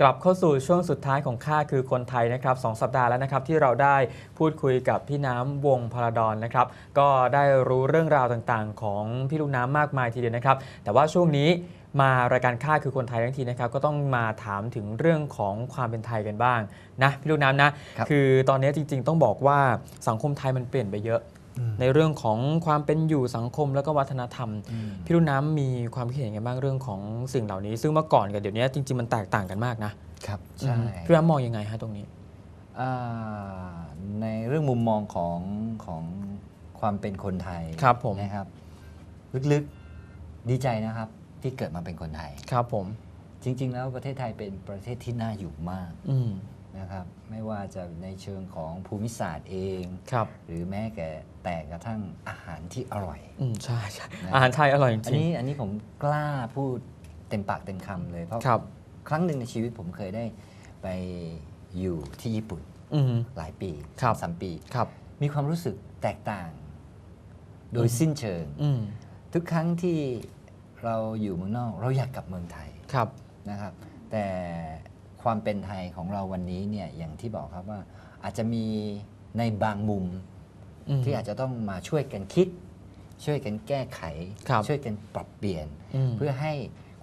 กลับเข้าสู่ช่วงสุดท้ายของค่าคือคนไทยนะครับสองสัปดาห์แล้วนะครับที่เราได้พูดคุยกับพี่น้ำวงพลาดอนนะครับ ก็ได้รู้เรื่องราวต่างๆ ของพี่ลูกน้ำมากมายทีเดียวนะครับ แต่ว่าช่วงนี้มารายการค่าคือคนไทยทั้งทีนะครับ ก็ต้องมาถามถึงเรื่องของความเป็นไทยกันบ้างนะพี่ลูกน้ำนะครับอตอนนี้จริง ๆ ต้องบอกว่าสังคมไทยมันเปลี่ยนไปเยอะ ในเรื่องของความเป็นอยู่สังคมแล้วก็วัฒนธรรม พี่รุ่นน้ำมีความคิดเห็นยังไงบ้างเรื่องของสิ่งเหล่านี้ ซึ่งเมื่อก่อนกับเดี๋ยวนี้จริง ๆ มันแตกต่างกันมากนะครับใช่อืมพี่รุ่นน้ำมองยังไงฮะตรงนี้อ่าในเรื่องมุมมองของของความเป็นคนไทยครับผมนะครับ ลึกๆดีใจนะครับที่เกิดมาเป็นคนไทยครับผมจริง ๆ แล้วประเทศไทยเป็นประเทศที่น่าอยู่มากอืม นะครับไม่ว่าจะในเชิงของภูมิศาสตร์เองครับ หรือแม้แต่แต่กระทั่งอาหารที่อร่อย อืมใช่ใช่นะอาหารไทยอร่อยจอันริง นี้อันนี้ผมกล้าพูดเต็มปากเต็มคำเลย เพราะครับ ครั้งหนึ่งในชีวิตผมเคยได้ไปอยู่ที่ญี่ปุ่นๆอืม หลายปีครับ สามปี ครับ มีความรู้สึกแตกต่าง โดยสิ้นเชิง อืมทุกครั้งที่เราอยู่เมืองนอก เราอยากกลับเมืองไทยครับ นะครับ แต่ ความเป็นไทยของเราวันนี้เนี่ยอย่างที่บอกครับว่าอาจจะมีในบางมุมอืม ที่อาจจะต้องมาช่วยกันคิด ช่วยกันแก้ไข ครับช่วยกันปรับเปลี่ยน อืม เพื่อให้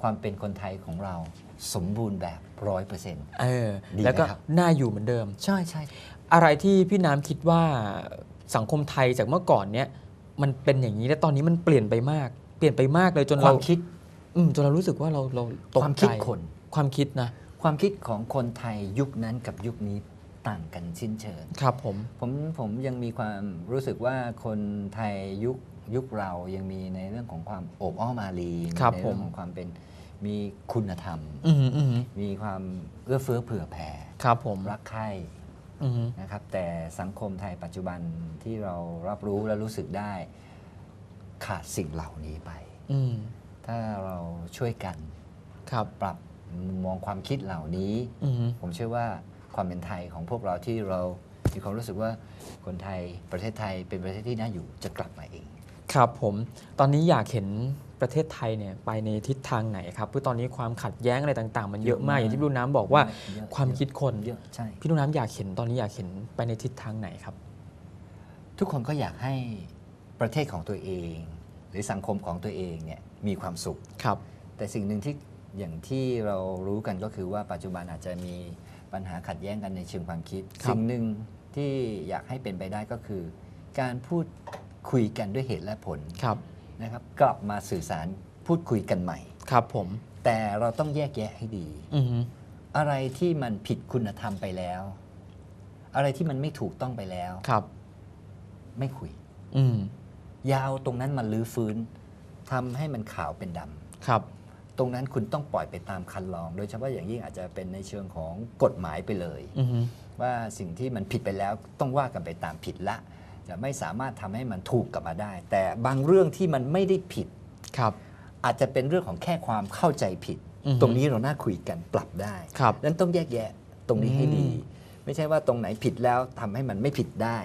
ความเป็นคนไทยของเราสมบูรณ์แบบร้อยเปอร์เซ็นต์ เออดีแล้วก็ไหมครับ น่าอยู่เหมือนเดิม ใช่ใช่ อะไรที่พี่น้ำคิดว่าสังคมไทยจากเมื่อก่อนเนี้ยมันเป็นอย่างนี้แล้วตอนนี้มันเปลี่ยนไปมาก เปลี่ยนไปมากเลยจนคเราวามคิดอืมจนเรารู้สึกว่าเราเราตกความใจคิดคน ความคิดนะ ความคิดของคนไทยยุคนั้นกับยุคนี้ต่างกันสิ้นเชิงครับผมผมผมยังมีความรู้สึกว่าคนไทยยุคยุคเรายังมีในเรื่องของความโอบอ้อมอารีมีครับในผเรื่มของความเป็นมีคุณธรรมอืมอืมมีความเอื้อเฟื้อเผื่อแผ่ครับผมรักใคร่อืมนะครับ แต่สังคมไทยปัจจุบันที่เรารับรู้และรู้สึกได้ ขาดสิ่งเหล่านี้ไปอืมถ้าเราช่วยกันครับปรับ มุมมองความคิดเหล่านี้ อืมผมเชื่อว่าความเป็นไทยของพวกเราที่เรา มีความรู้สึกว่าคนไทยประเทศไทยเป็นประเทศที่น่าอยู่จะกลับมาเอง ครับผมตอนนี้อยากเห็นประเทศไทยเนี่ยไปในทิศทางไหนครับเพื่อตอนนี้ความขัดแย้งอะไรต่างๆ มันเยอะมาก เยอะมาก อย่างที่พี่ลูกน้ำบอกว่าเยอะความคิดคนเยอะใช่ พี่ลูกน้ำอยากเห็นตอนนี้อยากเห็นไปในทิศทางไหนครับ ทุกคนก็อยากให้ประเทศของตัวเอง หรือสังคมของตัวเองเนี่ยมีความสุข ครับ แต่สิ่งหนึ่งที่ อย่างที่เรารู้กันก็คือว่าปัจจุบันอาจจะมีปัญหาขัดแย้งกันในเชิงความคิด ครับ สิ่งหนึ่งที่อยากให้เป็นไปได้ก็คือ การพูดคุยกันด้วยเหตุและผลครับ นะครับ กลับมาสื่อสารพูดคุยกันใหม่ ครับผม แต่เราต้องแยกแยะให้ดี อืมอะไรที่มันผิดคุณธรรมไปแล้ว อะไรที่มันไม่ถูกต้องไปแล้ว ครับ ไม่คุย อืมยาวตรงนั้นมันลื้อฟื้นทำให้มันขาวเป็นดำ ครับ ตรงนั้นคุณต้องปล่อยไปตามคันลอง โดยเฉพาะอย่างยิ่งอาจจะเป็นในเชิงของกฎหมายไปเลยอืมว่าสิ่งที่มันผิดไปแล้วต้องว่ากันไปตามผิดละจะไม่สามารถทำให้มันถูกกลับมาได้ แต่บางเรื่องที่มันไม่ได้ผิดครับ อาจจะเป็นเรื่องของแค่ความเข้าใจผิดอือฮึตรงนี้เราน่าคุยกันปรับได้ครับนั้นต้องแยกแยะตรงนี้ให้ดีอืมไม่ใช่ว่าตรงไหนผิดแล้วทำให้มันไม่ผิดได้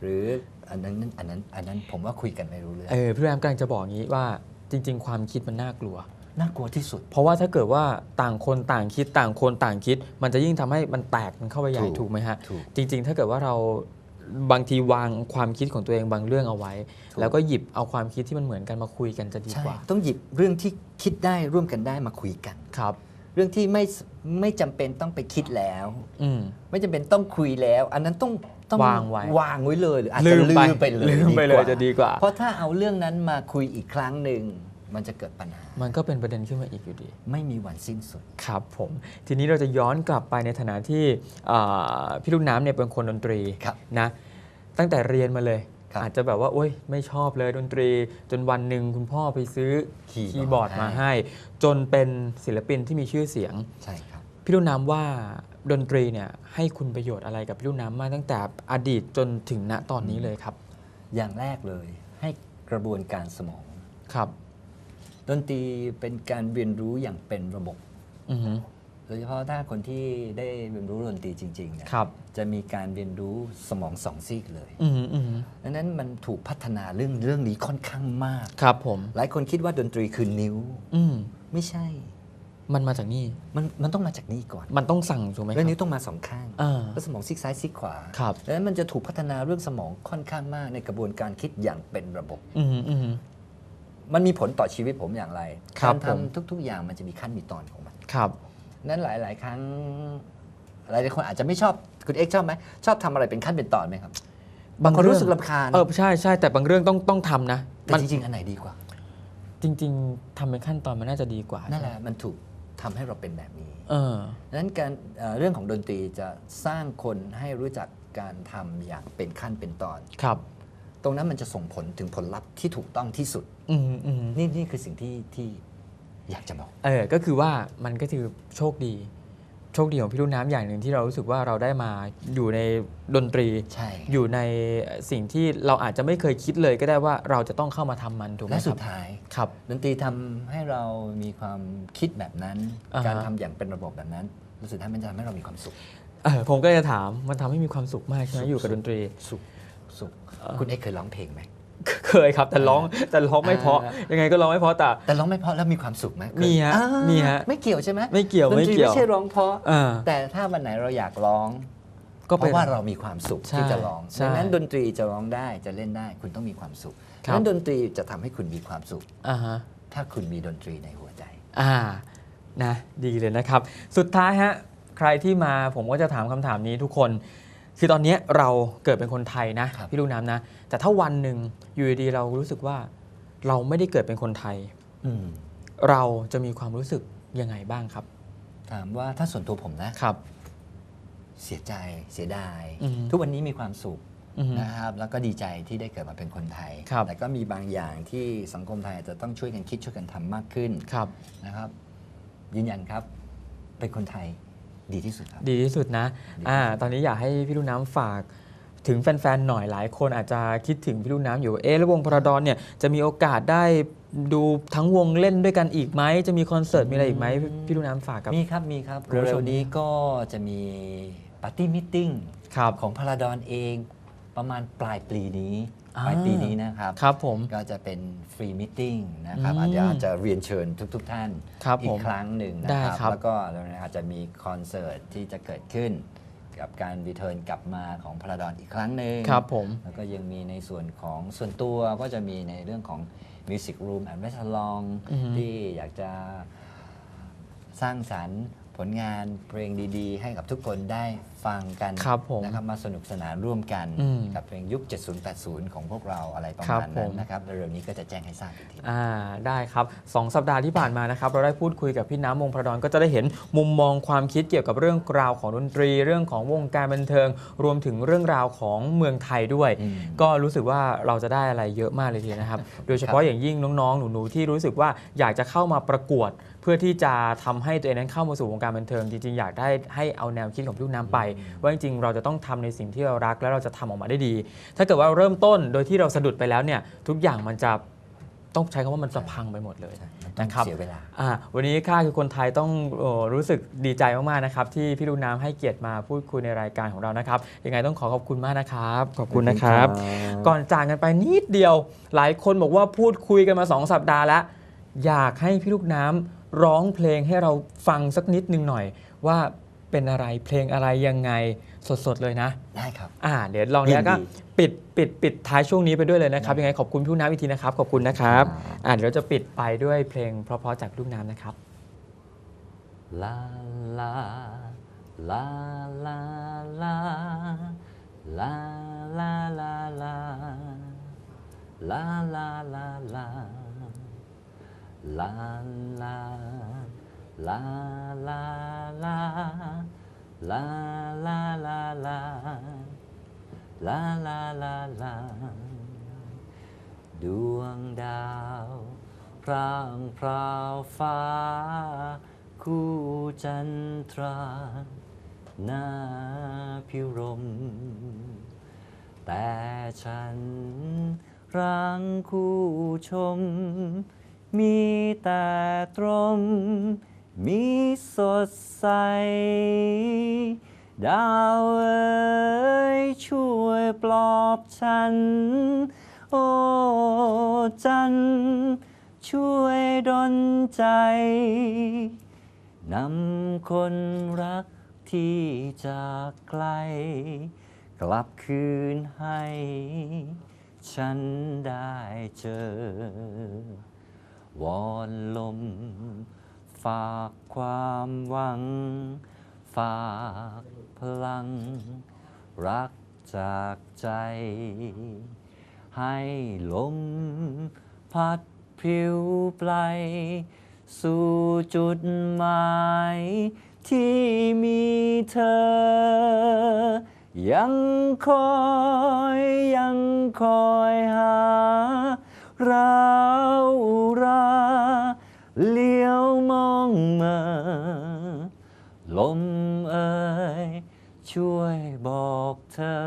หรืออันนั้นอันนั้นอันนั้นผมว่าคุยกันไม่รู้เรื่องเออพี่แรมกำลังจะบอกอย่างนี้ว่าจริง ๆ ความคิดมันน่ากลัว น่ากลัวที่สุด เพราะว่าถ้าเกิดว่าต่างคนต่างคิดต่างคนต่างคิด มันจะยิ่งทำให้มันแตกมันเข้าไปใหญ่ถูกถูกไหมฮะถูกจริง ๆ ถ้าเกิดว่าเราบางทีวางความคิดของตัวเองบางเรื่องเอาไว้ถูกแล้วก็หยิบเอาความคิดที่มันเหมือนกันมาคุยกันจะดีใช่กว่า ต้องหยิบเรื่องที่คิดได้ร่วมกันได้มาคุยกันครับ เรื่องที่ไม่ไม่จำเป็นต้องไปคิดแล้วอืมไม่จำเป็นต้องคุยแล้ว อันนั้นต้องต้องวางไว้วางไว้เลยหรืออาจจะลืมไปเลยลืมไปเลยกว่าจะดีกว่า เพราะถ้าเอาเรื่องนั้นมาคุยอีกครั้งหนึ่ง มันจะเกิดปัญหา มันก็เป็นประเด็นขึ้นมาอีกอยู่ดี ไม่มีวันสิ้นสุด ครับผม ทีนี้เราจะย้อนกลับไปในฐานะที่อ่าพี่ลูกน้ำเนี่ยเป็นคนดนตรีครับนะ ตั้งแต่เรียนมาเลยครับอาจจะแบบว่าโอ๊ยไม่ชอบเลยดนตรี จนวันหนึ่งคุณพ่อไปซื้อคีย์คีย์บบออร์ร์ดดมาให้ให้ จนเป็นศิลปินที่มีชื่อเสียงใช่ครับพี่ลูกน้ำว่าดนตรีเนี่ยให้คุณประโยชน์อะไรกับพี่ลูกน้ำมากตั้งแต่อดีตจนถึงณตอนนี้เลยครับ อย่างแรกเลยให้กระบวนการสมองครับ ดนตรีเป็นการเรียนรู้อย่างเป็นระบบอือฮึ โดยเฉพาะถ้าคนที่ได้เรียนรู้ดนตรีจริงๆเนี่ยครับ จะมีการเรียนรู้สมองสองซีกเลยอือฮึอือฮึดังนั้นมันถูกพัฒนาเรื่องเรื่องนี้ค่อนข้างมาก ครับผม หลายคนคิดว่าดนตรีคือนิ้ว อืมไม่ใช่ มันมาจากนี่ มันมันต้องมาจากนี่ก่อน มันต้องสั่งถูกไหมคแล้วรับนิ้วต้องมาสองข้างอ่าแล้วสมองซีกซ้ายซีกขวาครับ ดังนั้นมันจะถูกพัฒนาเรื่องสมองค่อนข้างมากในกระบวนการคิดอย่างเป็นระบบ อืมอืม มันมีผลต่อชีวิตผมอย่างไรครับการผม ทำทุก ๆ อย่างมันจะมีขั้นมีตอนของมัน ครับ นั้นหลาย ๆ ครั้งหลายๆคนอาจจะไม่ชอบคุณเอ็กซ์ชอบไหมชอบทำอะไรเป็นขั้นเป็นตอนไหมครับ บางคนรู้สึกลำคาญเออใช่ใช่แต่บางเรื่องต้องต้องทำนะแต่มันจริง ๆ อันไหนดีกว่า จริง ๆทำเป็นขั้นตอนมันน่าจะดีกว่านั่นแหละมันถูกทำให้เราเป็นแบบนี้เออ ดังนั้นการเอ่อเรื่องของดนตรีจะสร้างคนให้รู้จักการทำอย่างเป็นขั้นเป็นตอน ครับ ตรงนั้นมันจะส่งผลถึงผลลัพธ์ที่ถูกต้องที่สุด อืมอืมนี่นี่คือสิ่งที่ที่อยากจะบอก เออ ก็คือว่ามันก็คือโชคดี โชคดีของพี่ลูกน้ำอย่างหนึ่งที่เรารู้สึกว่าเราได้มาอยู่ในดนตรี ใช่ อยู่ในสิ่งที่เราอาจจะไม่เคยคิดเลยก็ได้ว่าเราจะต้องเข้ามาทำมันถูกไหมและคสุรับดท้าย ครับ ดนตรีทำให้เรามีความคิดแบบนั้น อ่าฮะ การทำอย่างเป็นระบบแบบนั้นและสุดท้ายมันจะทำให้เรามีความสุข เออผมก็จะถามมันทำให้มีความสุขมากใช่ไหมอยู่กับดนตรี สุขสุข คุณเอ็กซ์เคยร้องเพลงไหม เคยครับแต่ร้องแต่ร้องไม่เพราะอ่ายังไงก็ร้องไม่เพราะแต่แต่ร้องไม่เพราะแล้วมีความสุขไหมเคยมีฮะอ่ามีฮะไม่เกี่ยวใช่ไหมไม่เกี่ยวดนไม่ตรีเกี่ยวไม่ใช่ร้องเพราะอ่าแต่ถ้าวันไหนเราอยากร้องก็เพเป็นราะว่าเรามีความสุขใช่ที่จะร้องใช่ดังนั้นดนตรีจะร้องได้จะเล่นได้ คุณต้องมีความสุขครับดังนั้นดนตรีจะทำให้คุณมีความสุขอ่าฮะถ้าคุณมีดนตรีในหัวใจอ่านะดีเลยนะครับ สุดท้ายฮะใครที่มาผมก็จะถามคำถามนี้ทุกคน คือตอนนี้เราเกิดเป็นคนไทยนะครับพี่ลูกน้ำนะ แต่ถ้าวันหนึ่งอยู่ดีๆเรารู้สึกว่าเราไม่ได้เกิดเป็นคนไทยอืมเราจะมีความรู้สึกยังไงบ้างครับ ถามว่าถ้าส่วนตัวผมนะครับ เสียใจเสียดายอือฮึทุกวันนี้มีความสุขอือฮึนะครับแล้วก็ดีใจที่ได้เกิดมาเป็นคนไทยครับแต่ก็มีบางอย่างที่สังคมไทยอาจจะต้องช่วยกันคิดช่วยกันทำมากขึ้นครับนะครับ ยืนยันครับ เป็นคนไทย ดีที่สุดครับ ดีที่สุดนะดีอ่าตอนนี้อยากให้พี่ลูกน้ำฝากถึงแฟนๆหน่อยหลายคนอาจจะคิดถึงพี่ลูกน้ำอยู่เอ๊ะแล้ววงพระดอนเนี่ยจะมีโอกาสได้ดูทั้งวงเล่นด้วยกันอีกไหมจะมีคอนเสิร์ตมีอะไรอีกไหมพี่ลูกน้ำฝากกับ มีครับ มีครับ คุณผู้ชม เร็วๆนี้ก็จะมีปาร์ตี้มิทติ้งครับ ของพาราดอนเองประมาณปลายปีนี้อ่า ปลายปีนี้นะครับ ครับผม ก็จะเป็นฟรีมิทติ้งนะครับอืมอาจจะอาจจะเรียนเชิญทุกๆท่านครับอีผกมครั้งหนึ่งนะได้ครับครับ แล้วก็อาจจะมีคอนเสิร์ตที่จะเกิดขึ้นกับการรีเทิร์นกลับมาของพาราดอนอีกครั้งหนึ่งครับผม แล้วก็ยังมีในส่วนของส่วนตัวก็จะมีในเรื่องของ Music Room and r e s t a u r a n t อือฮึที่อยากจะสร้างสรรค์ผลงานเพลงดี ๆ ให้กับทุกคนได้ ฟังกันครับผมนะครับมาสนุกสนานร่วมกันอืมกับเพลงยุค 70-80 ของพวกเราอะไรประครัมาบณผนั้นมนะครับเร็วๆนี้ก็จะแจ้งให้ทราบอีกทีอ่าได้ครับสองสัปดาห์ที่ผ่านมานะครับเราได้พูดคุยกับพี่น้ำวงพระดอนก็จะได้เห็นมุมมองความคิดเกี่ยวกับเรื่องราวของดนตรี เรื่องของวงการบันเทิง รวมถึงเรื่องราวของเมืองไทยด้วยอืมก็รู้สึกว่าเราจะได้อะไรเยอะมากเลยทีเดียวนะครับ โดยเฉพาะอย่างยิ่งน้องๆ หนูๆที่รู้สึกว่าอยากจะเข้ามาประกวด เพื่อที่จะทำให้ตัวเองนั้นเข้ามาสู่วงการบันเทิงจริงๆอยากได้ให้เอาแนวคิดของพี่ลูกน้ำไปว่าจริงๆ เราจะต้องทำในสิ่งที่เรารัก แล้วเราจะทำออกมาได้ดี ถ้าเกิดว่าเราเริ่มต้นโดยที่เราสะดุดไปแล้วเนี่ยทุกอย่างมันจะต้องใช้คำว่ามันจะพังไปหมดเลยมันต้องนะครับเสียเวลาอ่าวันนี้ข้าคือคนไทยต้องเอ่อรู้สึกดีใจมากๆนะครับ ที่พี่ลูกน้ำให้เกียรติมาพูดคุยในรายการของเรานะครับยังไงต้องขอขอบคุณมากนะครับ ขอบคุณนะครับ ก่อนจากกันไปนิดเดียว หลายคนบอกว่าพูดคุยกันมา 2 สัปดาห์แล้ว อยากให้พี่ลูกน้ำร้องเพลงให้เราฟังสักนิดนึงหน่อย ว่า เป็นอะไรเพลงอะไรยังไงสดๆเลยนะ ได้ครับ อ่า เดี๋ยวลองแล้วก็ยินดีปิดปิดปิดท้ายช่วงนี้ไปด้วยเลยนะครับยังไงขอบคุณพี่ลูกน้ำอีกทีนะครับ ขอบคุณนะครับอ่าเดี๋ยวเราจะปิดไปด้วยเพลงเพราะๆจากพี่ลูกน้ำนะครับ ลาลาลาลาลาลาลาลาลาลาลาลาลาลาลา ลาลาลาลาลาลาลาลาลาลาลาดวงดาวพร่างพราวฟ้า คู่จันทราหน้าพิรม แต่ฉันรังคู่ชม มีแต่ตรม มีสดใส ดาวเอ๋ยช่วยปลอบฉัน โอ้จัน ช่วยดลใจ นำคนรักที่จากไกล กลับคืนให้ ฉันได้เจอ วอนลม ฝากความหวัง ฝากพลัง รักจากใจ ให้ลมพัดพริ้วไปสู่จุดหมายที่มีเธอ ยังคอยยังคอยหาเรารา เลี้ยวมองมาลมเอ่ยช่วยบอกเธอ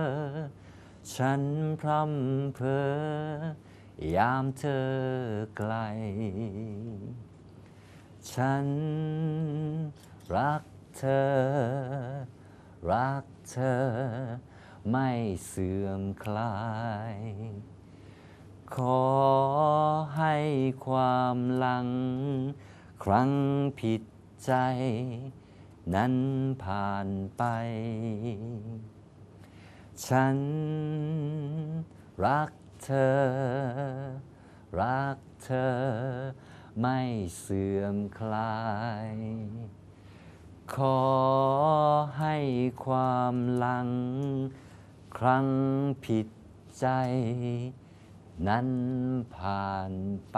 ฉันพร่ำเพอยามเธอไกล ฉันรักเธอ รักเธอ ไม่เสื่อมคลาย ขอให้ความหลัง ครั้งผิดใจ นั้นผ่านไป ฉันรักเธอ รักเธอ ไม่เสื่อมคลาย ขอให้ความหลัง ครั้งผิดใจ นั้นผ่านไป